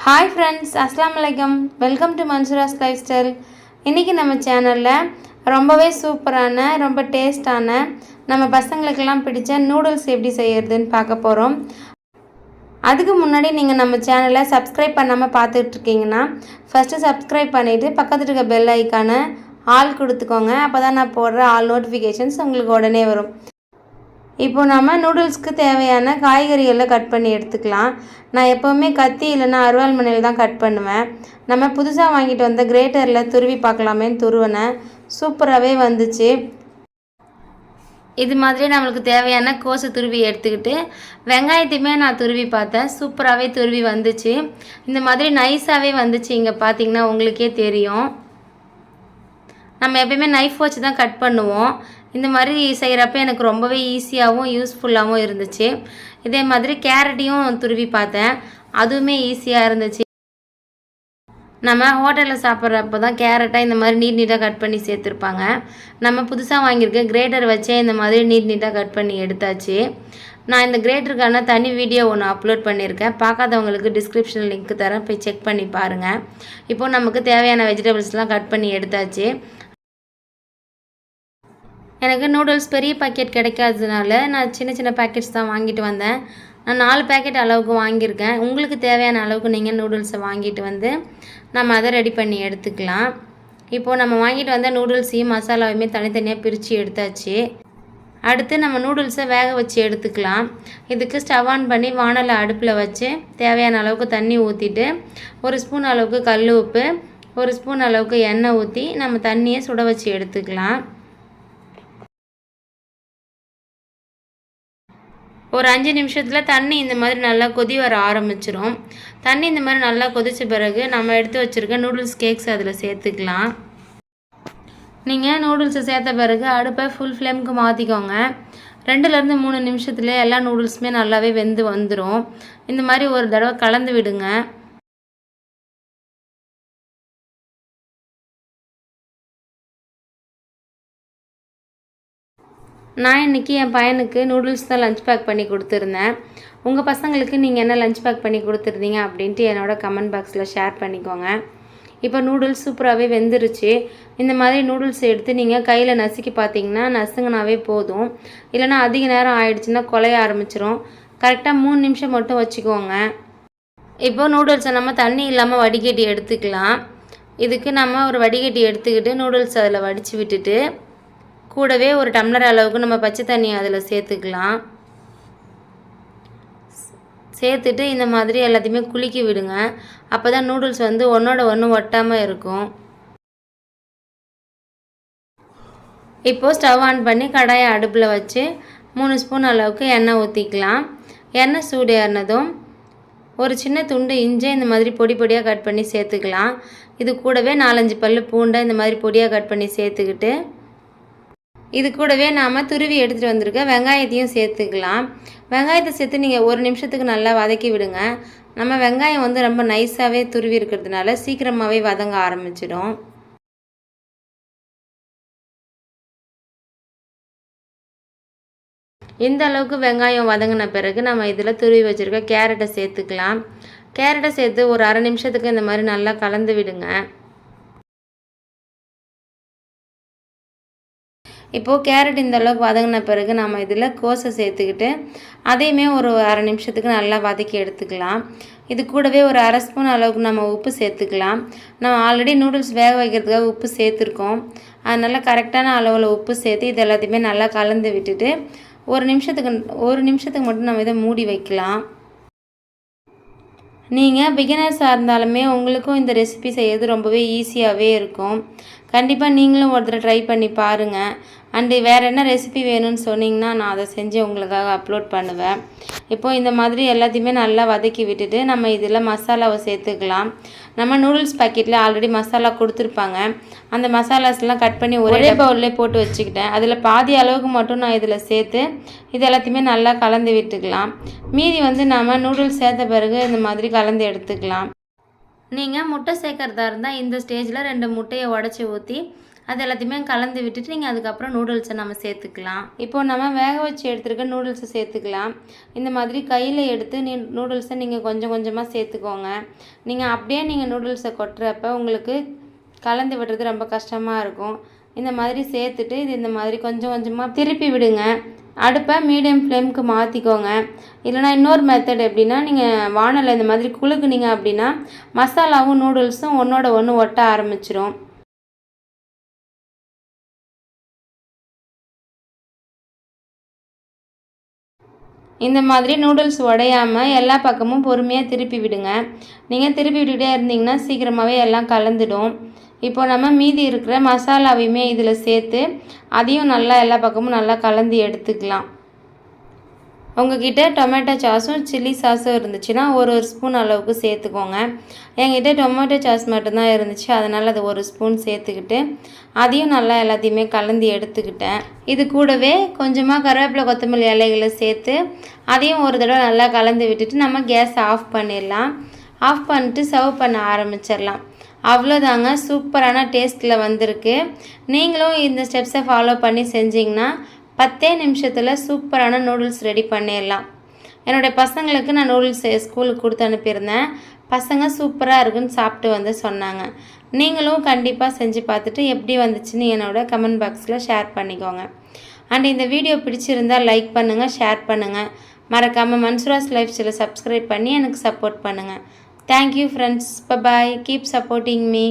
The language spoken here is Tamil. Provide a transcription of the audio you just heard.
ஹாய் ஃப்ரெண்ட்ஸ் அஸ்லாம் வலைக்கம் welcome to Mansura's life style இன்றைக்கி நம்ம சேனலில் ரொம்பவே சூப்பரான ரொம்ப டேஸ்டான நம்ம பசங்களுக்கெல்லாம் பிடிச்ச நூடுல்ஸ் எப்படி செய்கிறதுன்னு பார்க்க போகிறோம் அதுக்கு முன்னாடி நீங்கள் நம்ம சேனலை சப்ஸ்கிரைப் பண்ணாமல் பார்த்துட்ருக்கீங்கன்னா ஃபஸ்ட்டு சப்ஸ்கிரைப் பண்ணிவிட்டு பக்கத்தில் இருக்க பெல் ஐக்கானை ஆல் கொடுத்துக்கோங்க. அப்போ தான் நான் போடுற ஆல் நோட்டிஃபிகேஷன்ஸ் உங்களுக்கு உடனே வரும். இப்போ நம்ம நூடுல்ஸ்க்கு தேவையான காய்கறிகளை கட் பண்ணி எடுத்துக்கலாம். நான் எப்போவுமே கத்தி இல்லைன்னா அருவாள் மனையில் தான் கட் பண்ணுவேன். நம்ம புதுசாக வாங்கிட்டு வந்த கிரேட்டரில் துருவி பார்க்கலாமேன்னு துருவினேன். சூப்பராகவே வந்துச்சு. இது மாதிரி நம்மளுக்கு தேவையான கோசை துருவி எடுத்துக்கிட்டு வெங்காயத்தையுமே நான் துருவி பார்த்தேன். சூப்பராகவே துருவி வந்துச்சு. இந்த மாதிரி நைஸாகவே வந்துச்சு. இங்கே பார்த்தீங்கன்னா உங்களுக்கே தெரியும். நம்ம எப்பயுமே நைஃப் வச்சு தான் கட் பண்ணுவோம். இந்த மாதிரி செய்கிறப்ப எனக்கு ரொம்பவே ஈஸியாகவும் யூஸ்ஃபுல்லாகவும் இருந்துச்சு. இதே மாதிரி கேரட்டையும் துருவி பார்த்தேன். அதுவுமே ஈஸியாக இருந்துச்சு. நம்ம ஹோட்டலில் சாப்பிட்றப்ப தான் கேரட்டாக இந்த மாதிரி நீட் நீட்டாக கட் பண்ணி சேர்த்துருப்பாங்க. நம்ம புதுசாக வாங்கியிருக்க கிரேட்டர் வச்சே இந்த மாதிரி நீட் நீட்டாக கட் பண்ணி எடுத்தாச்சு. நான் இந்த கிரேட்டருக்கான தனி வீடியோ ஒன்று அப்லோட் பண்ணியிருக்கேன். பார்க்காதவங்களுக்கு டிஸ்கிரிப்ஷன் லிங்க் தரேன். போய் செக் பண்ணி பாருங்கள் இப்போது நமக்கு தேவையான வெஜிடபிள்ஸ்லாம் கட் பண்ணி எடுத்தாச்சு. எனக்கு நூடுல்ஸ் பெரிய பாக்கெட் கிடைக்காததுனால நான் சின்ன சின்ன பேக்கெட்ஸ் தான் வாங்கிட்டு வந்தேன். நான் நாலு பேக்கெட் அளவுக்கு வாங்கியிருக்கேன். உங்களுக்கு தேவையான அளவுக்கு நீங்கள் நூடுல்ஸை வாங்கிட்டு வந்து நம்ம அதை ரெடி பண்ணி எடுத்துக்கலாம். இப்போது நம்ம வாங்கிட்டு வந்த நூடுல்ஸையும் மசாலாவையுமே தனித்தனியாக பிரித்து எடுத்தாச்சு. அடுத்து நம்ம நூடுல்ஸை வேக வச்சு எடுத்துக்கலாம். இதுக்கு ஸ்டவ் ஆன் பண்ணி வானலை அடுப்பில் வச்சு தேவையான அளவுக்கு தண்ணி ஊற்றிட்டு ஒரு ஸ்பூன் அளவுக்கு கல் உப்பு ஒரு ஸ்பூன் அளவுக்கு எண்ணெய் ஊற்றி நம்ம தண்ணியை சுட வச்சு எடுத்துக்கலாம். ஒரு அஞ்சு நிமிஷத்தில் தண்ணி இந்த மாதிரி நல்லா கொதி வர ஆரம்பிச்சிரும். தண்ணி இந்த மாதிரி நல்லா கொதிச்ச பிறகு நம்ம எடுத்து வச்சுருக்க நூடுல்ஸ் கேக்ஸ் அதில் சேர்த்துக்கலாம். நீங்கள் நூடுல்ஸை சேர்த்த பிறகு அடுப்பை ஃபுல் ஃப்ளேமுக்கு மாற்றிக்கோங்க ரெண்டுலேருந்து மூணு நிமிஷத்துலேயே எல்லா நூடுல்ஸுமே நல்லாவே வெந்து வந்துடும் இந்த மாதிரி ஒரு தடவை கலந்து விடுங்க. நான் இன்றைக்கி என் பையனுக்கு நூடுல்ஸ் தான் லஞ்ச் பேக் பண்ணி கொடுத்துருந்தேன். உங்கள் பசங்களுக்கு நீங்கள் என்ன லஞ்ச் பேக் பண்ணி கொடுத்துருந்தீங்க அப்படின்ட்டு என்னோட கமெண்ட் பாக்ஸில் ஷேர் பண்ணிக்கோங்க. இப்போ நூடுல்ஸ் சூப்பராகவே வெந்துருச்சு. இந்த மாதிரி நூடுல்ஸ் எடுத்து நீங்கள் கையில் நசுக்கி பார்த்தீங்கன்னா நசுங்கினாவே போதும். இல்லைனா அதிக நேரம் ஆயிடுச்சுன்னா கொலைய ஆரம்பிச்சிரும். கரெக்டாக மூணு நிமிஷம் மட்டும் வச்சுக்கோங்க. இப்போ நூடுல்ஸை நம்ம தண்ணி இல்லாமல் வடிகட்டி எடுத்துக்கலாம். இதுக்கு நம்ம ஒரு வடிகட்டி எடுத்துக்கிட்டு நூடுல்ஸ் அதில் வடித்து விட்டுட்டு கூடவே ஒரு டம்ளர் அளவுக்கு நம்ம பச்சை தண்ணி அதில் சேர்த்துக்கலாம். சேர்த்துட்டு இந்த மாதிரி எல்லாத்தையுமே குளிக்கி விடுங்க. அப்போ தான் நூடுல்ஸ் வந்து ஒன்றோட ஒன்று ஒட்டாமல் இருக்கும். இப்போது ஸ்டவ் ஆன் பண்ணி கடாயை அடுப்பில் வச்சு மூணு ஸ்பூன் அளவுக்கு எண்ணெய் ஊற்றிக்கலாம் எண்ணெய் சூடு ஏறினதும் ஒரு சின்ன துண்டு இஞ்சி இந்த மாதிரி பொடி பொடியாக கட் பண்ணி சேர்த்துக்கலாம். இது கூடவே நாலஞ்சு பல் பூண்டை இந்த மாதிரி பொடியாக கட் பண்ணி சேர்த்துக்கிட்டு இது கூடவே நாம் துருவி எடுத்துகிட்டு வந்திருக்க வெங்காயத்தையும் சேர்த்துக்கலாம். வெங்காயத்தை சேர்த்து நீங்கள் ஒரு நிமிஷத்துக்கு நல்லா வதக்கி விடுங்க. நம்ம வெங்காயம் வந்து ரொம்ப நைஸாகவே துருவி இருக்கிறதுனால சீக்கிரமாகவே வதங்க ஆரம்பிச்சிடும். இந்த அளவுக்கு வெங்காயம் வதங்கின பிறகு நம்ம இதில் துருவி வச்சுருக்க கேரட்டை சேர்த்துக்கலாம். கேரட்டை சேர்த்து ஒரு அரை நிமிஷத்துக்கு இந்த மாதிரி நல்லா கலந்து விடுங்க. இப்போது கேரட் இந்த அளவுக்கு வதங்கின பிறகு நம்ம இதில் கோஸை சேர்த்துக்கிட்டு அதையுமே ஒரு அரை நிமிஷத்துக்கு நல்லா வதக்கி எடுத்துக்கலாம். இது கூடவே ஒரு அரை ஸ்பூன் அளவுக்கு நம்ம உப்பு சேர்த்துக்கலாம். நம்ம ஆல்ரெடி நூடுல்ஸ் வேக வைக்கிறதுக்காக உப்பு சேர்த்துருக்கோம். அதனால் கரெக்டான அளவில் உப்பு சேர்த்து இது எல்லாத்தையுமே நல்லா கலந்து விட்டுட்டு ஒரு நிமிஷத்துக்கு ஒரு நிமிஷத்துக்கு மட்டும் நம்ம இதை மூடி வைக்கலாம். நீங்கள் பிகினர்ஸாக இருந்தாலுமே உங்களுக்கும் இந்த ரெசிபி செய்யறது ரொம்பவே ஈஸியாகவே இருக்கும். கண்டிப்பாக நீங்களும் ஒரு தடவை ட்ரை பண்ணி பாருங்கள் அண்டு வேறு என்ன ரெசிபி வேணும்னு சொன்னிங்கன்னா நான் அதை செஞ்சு உங்களுக்காக அப்லோட் பண்ணுவேன். இப்போது இந்த மாதிரி எல்லாத்தையுமே நல்லா வதக்கி விட்டுட்டு நம்ம இதில் மசாலாவை சேர்த்துக்கலாம். நம்ம நூடுல்ஸ் பாக்கெட்டில் ஆல்ரெடி மசாலா கொடுத்துருப்பாங்க. அந்த மசாலாஸ்லாம் கட் பண்ணி ஒரே பவுல்லே போட்டு வச்சுக்கிட்டேன். அதில் பாதி அளவுக்கு மட்டும் நான் இதில் சேர்த்து இது எல்லாத்தையுமே நல்லா கலந்து விட்டுக்கலாம். மீதி வந்து நம்ம நூடுல்ஸ் சேர்த்த பிறகு இந்த மாதிரி கலந்து எடுத்துக்கலாம். நீங்கள் முட்டை சேர்க்குறதா இருந்தால் இந்த ஸ்டேஜில் ரெண்டு முட்டையை உடச்சி ஊற்றி அது எல்லாத்தையுமே கலந்து விட்டுட்டு நீங்கள் அதுக்கப்புறம் நூடுல்ஸை நம்ம சேர்த்துக்கலாம். இப்போ நம்ம வேக வச்சு எடுத்துருக்க நூடுல்ஸை சேர்த்துக்கலாம். இந்த மாதிரி கையில் எடுத்து நீ நூடுல்ஸை நீங்கள் கொஞ்சம் கொஞ்சமாக சேர்த்துக்கோங்க. நீங்கள் அப்படியே நீங்கள் நூடுல்ஸை கொட்டுறப்ப உங்களுக்கு கலந்து விடுறது ரொம்ப கஷ்டமாக இருக்கும். இந்த மாதிரி சேர்த்துட்டு இது இந்த மாதிரி கொஞ்சம் கொஞ்சமாக திருப்பி விடுங்க. அடுப்பை மீடியம் ஃப்ளேமுக்கு மாற்றிக்கோங்க இல்லைனா இன்னொரு மெத்தட் எப்படின்னா நீங்கள் வானலில் இந்த மாதிரி குழுக்குனீங்க அப்படின்னா மசாலாவும் நூடுல்ஸும் ஒன்றோட ஒன்று ஒட்ட ஆரம்பிச்சிரும். இந்த மாதிரி நூடுல்ஸ் உடையாமல் எல்லா பக்கமும் பொறுமையாக திருப்பி விடுங்க. நீங்கள் திருப்பி விட்டுக்கிட்டே இருந்தீங்கன்னா சீக்கிரமாகவே எல்லாம் கலந்துடும். இப்போ நம்ம மீதி இருக்கிற மசாலாவையுமே இதில் சேர்த்து அதையும் நல்லா எல்லா பக்கமும் நல்லா கலந்து எடுத்துக்கலாம். உங்ககிட்ட டொமேட்டோ சாஸும் சில்லி சாஸும் இருந்துச்சுன்னா ஒரு ஒரு ஸ்பூன் அளவுக்கு சேர்த்துக்கோங்க. என்கிட்ட டொமேட்டோ சாஸ் மட்டும்தான் இருந்துச்சு. அதனால் அது ஒரு ஸ்பூன் சேர்த்துக்கிட்டு அதையும் நல்லா எல்லாத்தையுமே கலந்து எடுத்துக்கிட்டேன். இது கூடவே கொஞ்சமாக கருவேப்பிலை கொத்தமல்லி இலைகளை சேர்த்து அதையும் ஒரு தடவை நல்லா கலந்து விட்டுட்டு நம்ம கேஸ் ஆஃப் பண்ணிடலாம். ஆஃப் பண்ணிட்டு சர்வ் பண்ண ஆரம்பிச்சிடலாம். அவ்வளோதாங்க. சூப்பரான டேஸ்ட்டில் வந்திருக்கு. நீங்களும் இந்த ஸ்டெப்ஸை ஃபாலோ பண்ணி செஞ்சிங்கன்னா பத்தே நிமிஷத்தில் சூப்பரான நூடுல்ஸ் ரெடி பண்ணிடலாம். என்னுடைய பசங்களுக்கு நான் நூடுல்ஸ் ஸ்கூலுக்கு கொடுத்து அனுப்பியிருந்தேன். பசங்க சூப்பராக இருக்குன்னு சாப்பிட்டு வந்து சொன்னாங்க. நீங்களும் கண்டிப்பாக செஞ்சு பார்த்துட்டு எப்படி வந்துச்சுன்னு என்னோட கமெண்ட் பாக்ஸில் ஷேர் பண்ணிக்கோங்க. அண்ட் இந்த வீடியோ பிடிச்சிருந்தால் லைக் பண்ணுங்கள் ஷேர் பண்ணுங்கள் மறக்காமல் மன்சூராஸ் லைஃப் ஸ்டைலை சப்ஸ்கிரைப் பண்ணி எனக்கு சப்போர்ட் பண்ணுங்கள் thank you friends bye bye keep supporting me